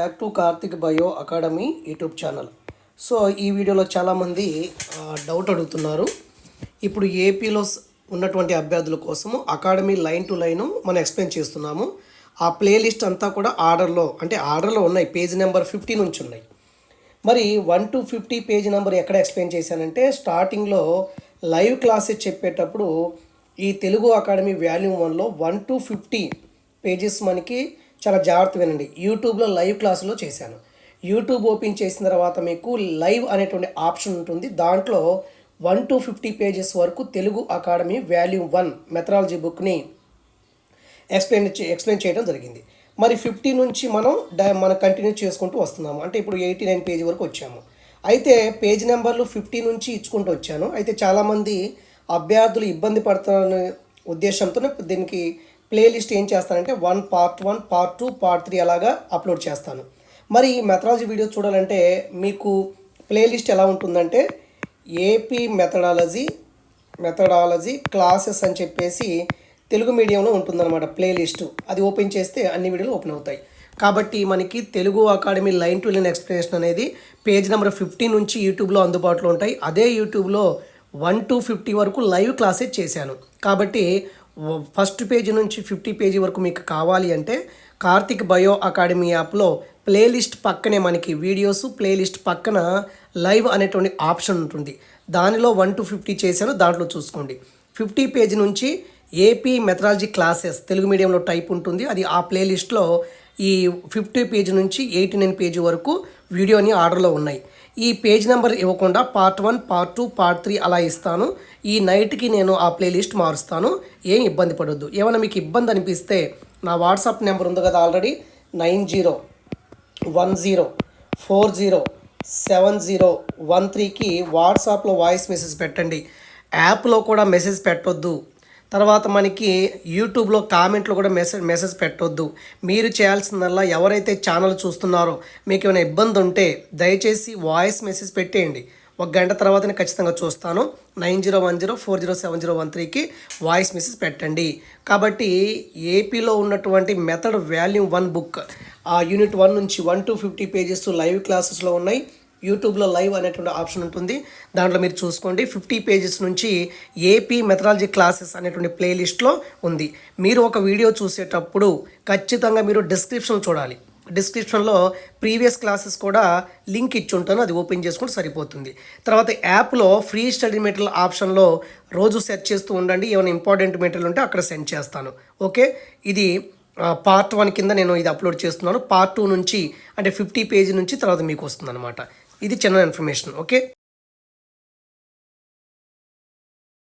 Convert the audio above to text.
Back to Karthik bio academy YouTube channel so ఈ వీడియోలో చాలామంది డౌట్ అడుగుతున్నారు. ఇప్పుడు ఏపీలో ఉన్నటువంటి అభ్యర్థుల కోసము అకాడమీ లైన్ టు లైన్ మనం ఎక్స్ప్లెయిన్ చేస్తున్నాము. ఆ ప్లేలిస్ట్ అంతా కూడా ఆర్డర్లో అంటే ఆర్డర్లో ఉన్నాయి. పేజ్ నెంబర్ ఫిఫ్టీ నుంచి ఉన్నాయి. మరి one to fifty page number ఎక్కడ ఎక్స్ప్లెయిన్ చేశానంటే స్టార్టింగ్లో లైవ్ క్లాసెస్ చెప్పేటప్పుడు ఈ తెలుగు అకాడమీ వాల్యూమ్ వన్లో వన్ టు ఫిఫ్టీ పేజెస్ మనకి చాలా జాగ్రత్త వినండి. యూట్యూబ్లో లైవ్ క్లాసులో చేశాను. యూట్యూబ్ ఓపెన్ చేసిన తర్వాత మీకు లైవ్ అనేటువంటి ఆప్షన్ ఉంటుంది. దాంట్లో వన్ టు ఫిఫ్టీ పేజెస్ వరకు Telugu academy volume one methodology బుక్ని ఎక్స్ప్లెయిన్ ఎక్స్ప్లెయిన్ చేయడం జరిగింది. మరి ఫిఫ్టీ నుంచి మనం డై మనం కంటిన్యూ చేసుకుంటూ వస్తున్నాము. అంటే ఇప్పుడు ఎయిటీ నైన్ పేజీ వరకు వచ్చాము. అయితే పేజ్ నెంబర్లు ఫిఫ్టీ నుంచి ఇచ్చుకుంటూ వచ్చాను. అయితే చాలామంది అభ్యర్థులు ఇబ్బంది పడుతున్న ఉద్దేశంతో దీనికి ప్లేలిస్ట్ ఏం చేస్తానంటే one part one part two part three అలాగా అప్లోడ్ చేస్తాను. మరి ఈ మెథడాలజీ వీడియో చూడాలంటే మీకు ప్లేలిస్ట్ ఎలా ఉంటుందంటే ఏపీ మెథడాలజీ మెథడాలజీ క్లాసెస్ అని చెప్పేసి తెలుగు మీడియంలో ఉంటుందన్నమాట ప్లేలిస్ట్ అది ఓపెన్ చేస్తే అన్ని వీడియోలు ఓపెన్ అవుతాయి. కాబట్టి మనకి Telugu academy line to line explanation అనేది పేజ్ నెంబర్ ఫిఫ్టీ నుంచి యూట్యూబ్లో అందుబాటులో ఉంటాయి. అదే యూట్యూబ్లో వన్ టు ఫిఫ్టీ వరకు లైవ్ క్లాసెస్ చేశాను. కాబట్టి ఫస్ట్ పేజీ నుంచి ఫిఫ్టీ పేజీ వరకు మీకు కావాలి అంటే కార్తిక్ బయో అకాడమీ యాప్లో ప్లేలిస్ట్ పక్కనే మనకి వీడియోస్ ప్లేలిస్ట్ పక్కన లైవ్ అనేటువంటి ఆప్షన్ ఉంటుంది. దానిలో వన్ టు ఫిఫ్టీ చేశాను దాంట్లో చూసుకోండి. ఫిఫ్టీ పేజీ నుంచి ఏపీ మెథడాలజీ క్లాసెస్ తెలుగు మీడియంలో టైప్ ఉంటుంది. అది ఆ ప్లేలిస్ట్లో ఈ ఫిఫ్టీ పేజీ నుంచి ఎయిటీ నైన్ పేజీ వరకు వీడియోని ఆర్డర్లో ఉన్నాయి. ఈ పేజ్ నెంబర్ ఇవ్వకుండా part one part two part three అలా ఇస్తాను. ఈ నైట్కి నేను ఆ ప్లేలిస్ట్ మారుస్తాను. ఏం ఇబ్బంది పడొద్దు. ఏమైనా మీకు ఇబ్బంది అనిపిస్తే నా వాట్సాప్ నెంబర్ ఉంది కదా already. Nine zero one zero four zero seven zero one త్రీకి వాట్సాప్లో వాయిస్ మెసేజ్ పెట్టండి. యాప్లో కూడా మెసేజ్ పెట్టొద్దు. తర్వాత మనకి యూట్యూబ్లో కామెంట్లో కూడా మెసేజ్ మెసేజ్ పెట్టొద్దు. మీరు చేయాల్సిందల్లా ఎవరైతే ఛానల్ చూస్తున్నారో మీకు ఏమైనా ఇబ్బంది ఉంటే దయచేసి వాయిస్ మెసేజ్ పెట్టేయండి. ఒక గంట తర్వాత నేను ఖచ్చితంగా చూస్తాను. Nine zero one zero four zero seven zero one త్రీకి వాయిస్ మెసేజ్ పెట్టండి. కాబట్టి ఏపీలో ఉన్నటువంటి మెథడ్ వాల్యూమ్ వన్ బుక్. ఆ యూనిట్ వన్ నుంచి one to fifty pages live క్లాసెస్లో ఉన్నాయి. యూట్యూబ్లో లైవ్ అనేటువంటి ఆప్షన్ ఉంటుంది. దాంట్లో మీరు చూసుకోండి. ఫిఫ్టీ పేజెస్ నుంచి ఏపీ మెథడాలజీ క్లాసెస్ అనేటువంటి ప్లేలిస్ట్లో ఉంది. మీరు ఒక వీడియో చూసేటప్పుడు ఖచ్చితంగా మీరు డిస్క్రిప్షన్ చూడాలి. డిస్క్రిప్షన్లో ప్రీవియస్ క్లాసెస్ కూడా లింక్ ఇచ్చి ఉంటాను. అది ఓపెన్ చేసుకుంటే సరిపోతుంది. తర్వాత యాప్లో ఫ్రీ స్టడీ మెటీరియల్ ఆప్షన్లో రోజు సెర్చ్ చేస్తూ ఉండండి. ఏమైనా ఇంపార్టెంట్ మెటీరియల్ ఉంటే అక్కడ సెండ్ చేస్తాను. ఓకే? ఇది పార్ట్ వన్ కింద నేను ఇది అప్లోడ్ చేస్తున్నాను. పార్ట్ టూ నుంచి అంటే ఫిఫ్టీ పేజీ నుంచి తర్వాత మీకు వస్తుంది ఇది చిన్న ఇన్ఫర్మేషన్ ఓకే